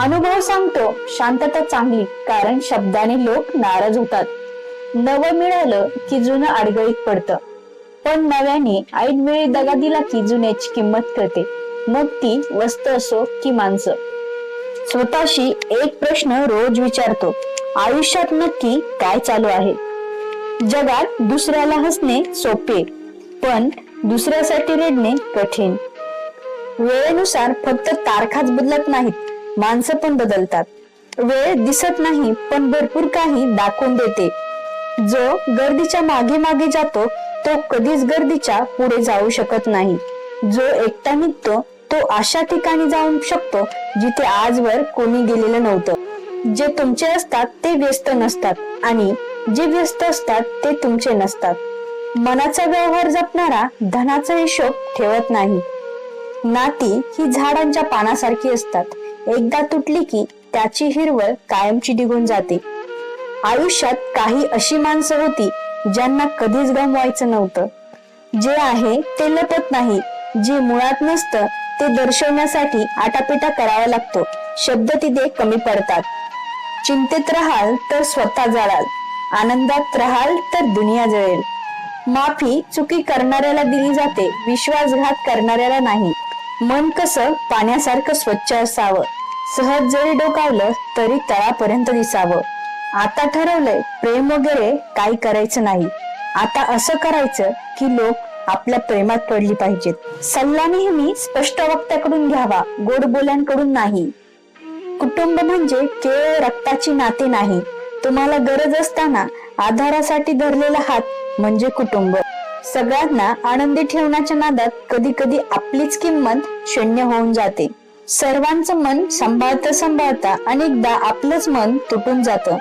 अनुभव सांगतो शांतता चांगली कारण शब्दाने लोक नाराज होतात. नवं मिळालं की जुनं अडगळीत पडतं. पण नव्याने ऐन वेळी दगा दिला की जुन्याची किंमत कळते. मग ती वस्त असो की माणसं. स्वतःशी एक प्रश्न रोज विचारतो आयुष्यात नक्की काय चालू आहे? जगात दुसऱ्याला हसणे सोपे पण दुसऱ्यासाठी रडणे कठीण. वेळेनुसार फक्त तारखाच बदलत नाहीत. माणसं पण बदलतात. वेळ दिसत नाही पण भरपूर काही दाखवून देते. जो गर्दीच्या मागे मागे जातो तो कधीच गर्दीच्या पुढे जाऊ शकत नाही. जो एकटा निघतो तो अशा ठिकाणी जाऊ शकतो जिथे आजवर कोणी गेलेलं नव्हतं. जे तुमचे असतात ते व्यस्त नसतात आणि जे व्यस्त असतात ते तुमचे नसतात. मनाचा व्यवहार जपणारा धनाचा हिशोब ठेवत नाही. नाती ही झाडांच्या पानासारखी असतात. एकदा तुटली की त्याची हिरवळ कायमची निघून जाते. आयुष्यात काही अशी माणसं होती ज्यांना कधीच गमवायचं नव्हतं. जे आहे ते लपत नाही जे मुळात नसतं ते दर्शवण्यासाठी आटापिटा करावा लागतो. शब्द तिथे कमी पडतात. चिंतेत राहाल तर स्वतः जळाल आनंदात राहाल तर दुनिया जळेल. माफी चुकी करणाऱ्याला दिली जाते विश्वासघात करणाऱ्याला नाही. मन कसं पाण्यासारखं स्वच्छ असावं? सहज जरी डोकावलं तरी तळापर्यंत दिसावं. आता ठरवलंय प्रेम वगैरे काही करायचं नाही. आता असं करायचं की लोक आपल्या प्रेमात पडली पाहिजेत. सल्ला नेहमी स्पष्ट वक्त्याकडून घ्यावा गोड बोल्यांकडून नाही. कुटुंब म्हणजे केवळ रक्ताची नाते नाही. तुम्हाला गरज असताना आधारासाठी धरलेला हात म्हणजे कुटुंब. सगळ्यांना आनंदी ठेवण्याच्या नादात कधी कधी आपलीच किंमत शून्य होऊन जाते. सर्वांचं मन सांभाळता सांभाळता अनेकदा आपलंच मन तुटून जातं.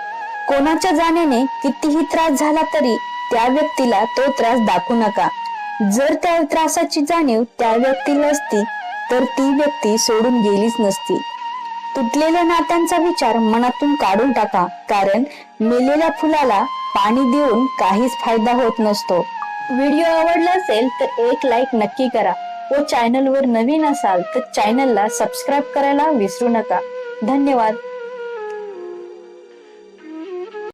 कोणाच्या जाण्याने कितीही त्रास झाला तरी त्या व्यक्तीला तो त्रास दाखवू नका. जर त्या त्रासाची जाणीव त्या व्यक्तीला असती तर ती व्यक्ती सोडून गेलीच नसती. तुटलेल्या नात्यांचा विचार मनातून काढून टाका कारण मेलेल्या फुलाला पाणी देऊन काहीच फायदा होत नसतो. व्हिडिओ आवडला असेल तर एक लाईक नक्की करा. व चॅनलवर नवीन असाल तर चॅनलला सबस्क्राईब करायला विसरू नका. धन्यवाद.